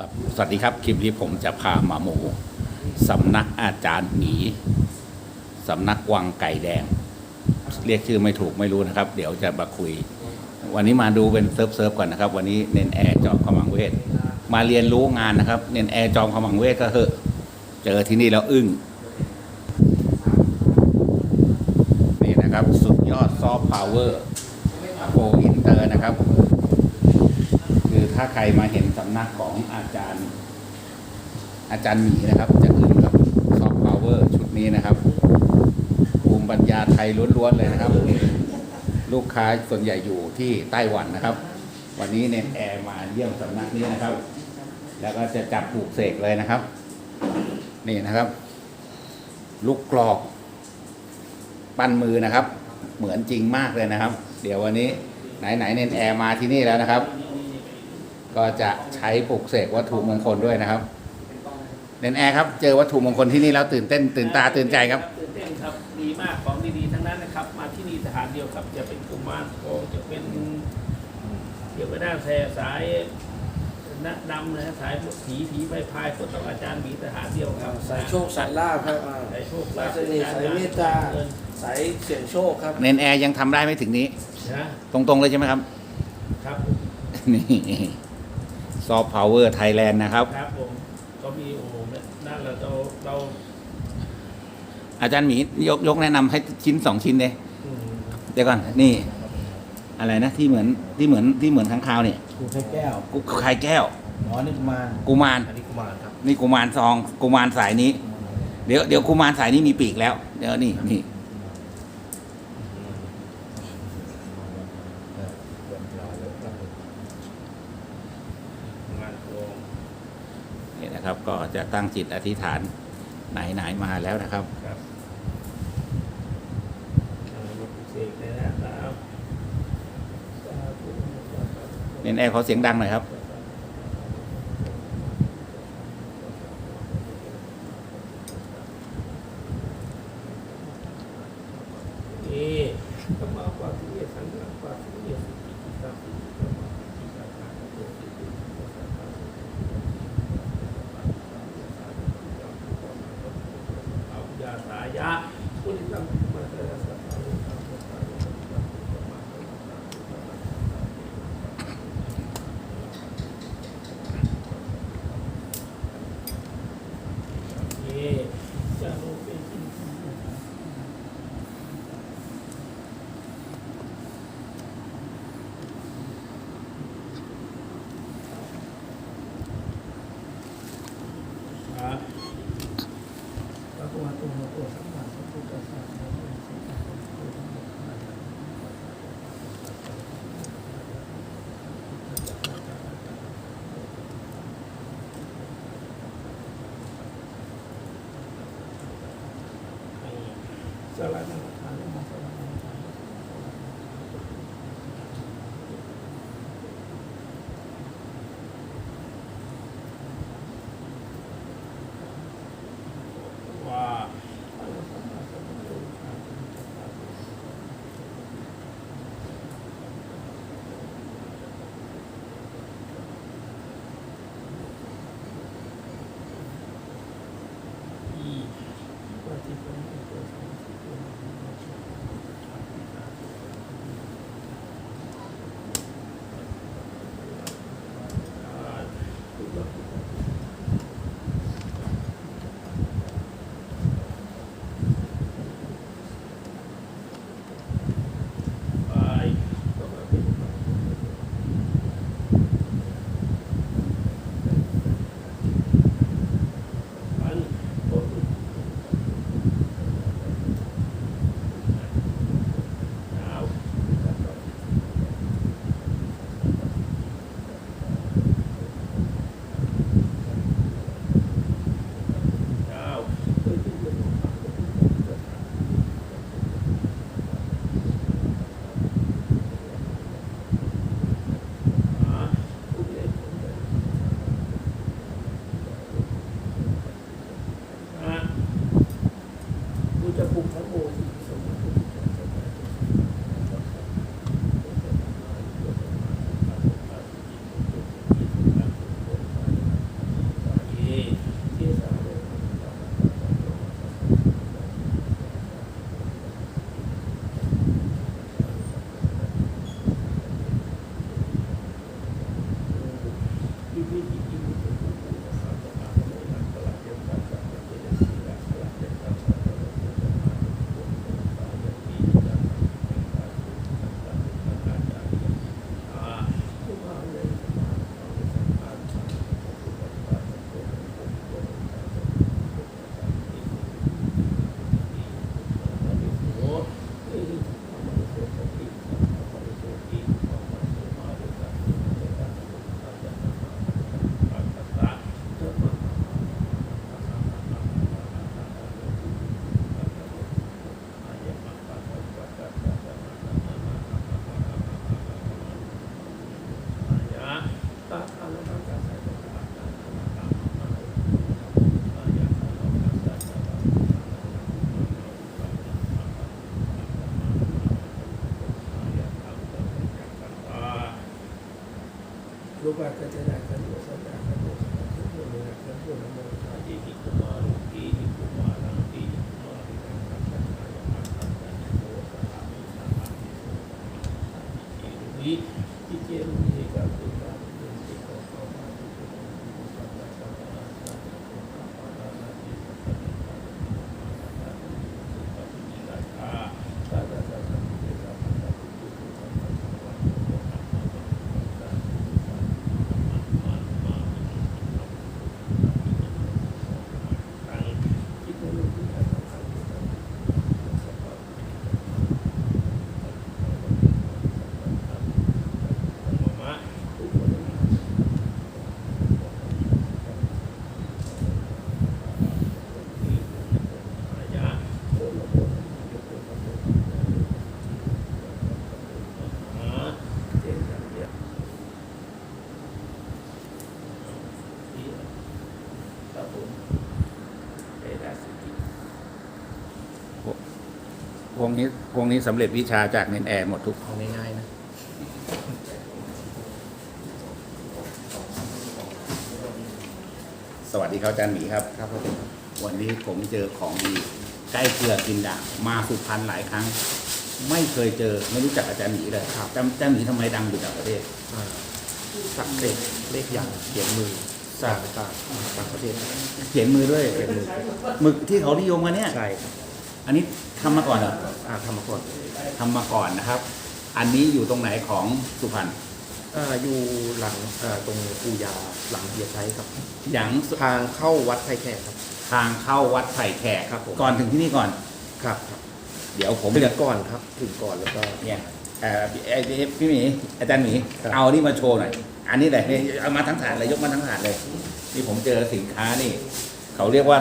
ครับสวัสดีครับ คลิปนี้ผมจะพามาหมูสำนักอาจารย์หมีสำนักวังไก่แดง เรียกชื่อไม่ถูกไม่รู้นะครับ เดี๋ยวจะมาคุย วันนี้มาดูเป็นเซิร์ฟเซิร์ฟก่อนนะครับ วันนี้เน้นแอร์จอมขมังเวทมาเรียนรู้งานนะครับ เน้นแอร์จอมขมังเวทก็เหอะเจอที่นี่แล้วอึ้งนี่นะครับ สุดยอดซอฟต์พาวเวอร์โกอินเตอร์นะครับ ถ้าใครมาเห็นสำนักของอาจารย์ อาจารย์หมีนะครับ จะอึ้งกับซอฟต์พาวเวอร์ชุดนี้นะครับภูมิปัญญาไทยล้วนๆเลยนะครับ ลูกค้าส่วนใหญ่อยู่ที่ไต้หวันนะครับ วันนี้เนนแอร์มาเยี่ยมสำนักนี้นะครับ แล้วก็จะจับปลูกเสกเลยนะครับ นี่นะครับ ลูกกรอก ปั้นมือนะครับ เหมือนจริงมากเลยนะครับ เดี๋ยววันนี้ไหนๆเนนแอร์มาที่นี่แล้วนะครับ ก็จะใช้ปลูกเสกวัตถุมงคลด้วยนะครับเนนแอร์ครับ เจอวัตถุมงคลที่นี่แล้วตื่นเต้นตื่นตาตื่นใจครับ ตื่นเต้นครับดีมากของดีๆทั้งนั้นนะครับ มาที่นี่สถานเดียวครับจะเป็นกุมารทองจะเป็นเกี่ยวกับด้านแสสายนักดำนะฮะสายผีผีใบพายคนต้องอาจารย์มีสถานเดียวครับสายโชคสายลาภครับอ่าสายโชคสายเสน่ห์สายเมตตาสายเสี่ยงโชคครับเนนแอร์ยังทำได้ไม่ถึงนี้ นะตรงๆเลยใช่ไหมครับ ครับ นี่ ซอฟต์พาวเวอร์ไทยแลนด์นะครับ ครับผมก็มีโอ้โหนั่นเราเราเราอาจารย์หมียกยกแนะนำให้ชิ้นสองชิ้นเลยอืมเดี๋ยวก่อนนี่ อะไรนะที่เหมือนที่เหมือนที่เหมือนข้างคาวเนี่ยกูใช้แก้วกุไข่แก้วหมอนี่กุมารกุมาร อันนี้กุมารครับนี่กุมารซองกุมารสายนี้ เดี๋ยวเดี๋ยวกุมารสายนี้มีปีกแล้ว เดี๋ยวนี่นี่กุมารทอง นี่นะครับ ก็จะตั้งจิตอธิษฐานไหนไหนๆมาแล้วนะครับครับเอามาปลุกเสกเลยนะครับสาธุเน้นแอร์ขอเสียงดังหน่อยครับ เอธรรมะปาติเยสังฆปาติเยสุขิติตาปิธรรมะปิตาภาคโตติติปัสสะภะเอายา สายะพุทธิตัม రూపాకర్త రాకర్త సదాకర్త Thank you. พวกนี้พวกนี้สำเร็จวิชาจากเนนแอร์หมดทุกเอาง่ายๆนะ สวัสดีครับอาจารย์หมีครับ ครับผมวันนี้ผมเจอของดีใกล้เกลือกินด่างมาสุพรรณหลายครั้ง ไม่เคยเจอไม่รู้จักอาจารย์หมีเลยครับอาจารย์อาจารย์หมีทำไมดังอยู่ต่างประเทศ อ่าสักเด็กเลขยันเขียนมือสัต่ากงต่างต่างประเทศเขียนมือด้วยเขียนมือหมึกที่เขานิยมกันเนี่ย ใช่ครับ อันนี้ทำมาก่อนเหรออ่าทำมาก่อนทำมาก่อนนะครับ อันนี้อยู่ตรงไหนของสุพรรณอ่าอยู่หลังอ่าตรงปูยาหลังเบียร์ใช้ครับ อย่างทางเข้าวัดไทยแขกครับ ทางเข้าวัดไผ่แขกครับผม ก่อนถึงที่นี่ก่อน ครับครับเดี๋ยวผมถึงจะก่อนครับถึงก่อนแล้วก็ เนี่ยเอ่อไอ้ไอ้พี่หมีอาจารย์หมีครับ เอานี่มาโชว์หน่อยอันนี้เลยนี่เอามาทั้งถาดเลยยกมาทั้งถาดเลยนี่ผมเจอสินค้านี่ เขาเรียกว่า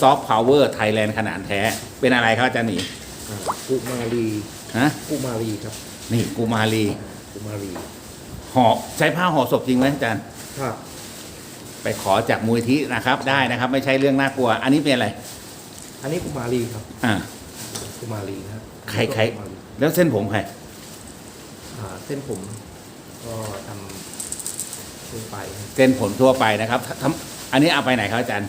ซอฟต์พาวเวอร์ไทยแลนด์ขนาดแท้ เป็นอะไรครับอาจารย์หมีอ่ากุมารีฮะกุมารีครับนี่กูมาลีกุมารีห่อใช้ผ้าห่อศพจริงไหมอาจารย์ ครับไปขอจากมูลที่นะครับ ได้นะครับ ไม่ใช่เรื่องน่ากลัว อันนี้เป็นอะไรอันนี้กุมารีครับอ่า กุมารีนะครับใครใคร กุมาแล้วเส้นผมใครอ่าเส้นผมก็ทำทั่วไปครับเส้นผมทั่วไปนะครับทำอันนี้เอาไปไหนครับอาจารย์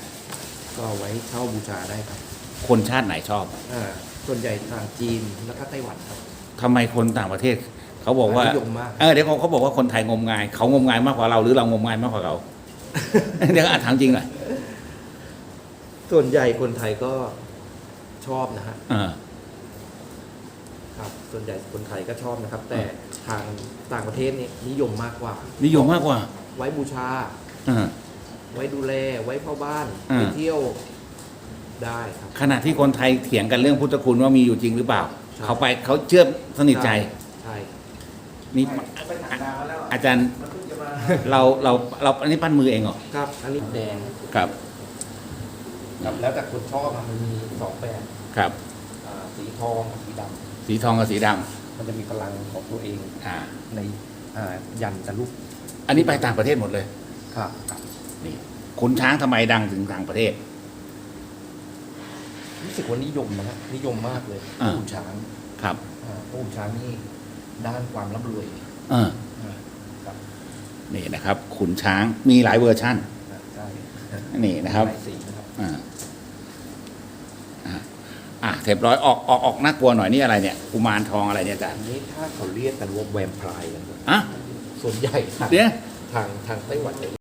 ก็ไว้เช่าบูชาได้ครับคนชาติไหนชอบอ่าส่วนใหญ่ทางจีนแล้วก็ไต้หวันครับ ทำไมคนต่างประเทศ เขาบอกว่า นิยมมาก เออเดี๋ยวเขาเขาบอกว่าคนไทยงมงาย เขางมงายมากกว่าเราหรือเรางมงายมากกว่าเขา เดี๋ยวอ่านถามจริงหน่อยส่วนใหญ่คนไทยก็ชอบนะฮะเออ ครับ ส่วนใหญ่คนไทยก็ชอบนะครับ แต่ทางต่างประเทศนี่นิยมมากกว่า นิยมมากกว่า ไว้บูชา เออ ไว้ดูแลไว้เฝ้าบ้านอ่า ไปเที่ยวได้ครับ ขณะที่คนไทยเถียงกันเรื่องพุทธคุณว่ามีอยู่จริงหรือเปล่าใช่เขาไปเขาเชื่อสนิทใจใช่นี่อาจารย์เราเราเราอันนี้ปั้นมือเองเหรอครับอันนี้แดงครับ ครับแล้วแต่คนชอบอะมันมีสองแบบครับ อ่าสีทองกับสีดสีทองกับสีดำำมันจะมีพลังของตัวเองอ่า ในอ่ายันกับลูกอันนี้ไปต่างประเทศหมดเลย ครับ นี่ขุนช้างทำไมดังถึงต่างประเทศ รู้สึกว่านิยมนะฮะนิยมมากเลยอ่าผู้ช้างครับอ่าผู้ช้างนี่ด้านความร่ำรวยเออครับนี่นะครับ ขุนช้างมีหลายเวอร์ชั่นอ่าใช่นี่นะครับหลายสีนะครับอ่าอ่าอะเรียบร้อยออกออกออกน่ากลัวหน่อยนี่อะไรเนี่ยกุมารทองอะไรเนี่ยอาจารอัย์นนี้ถ้าเขาเรียกกันว่าแวมไพร์กันอะส่วนใหญ่ทางเดี๋ยวทางทางไต้หวันเนี่ย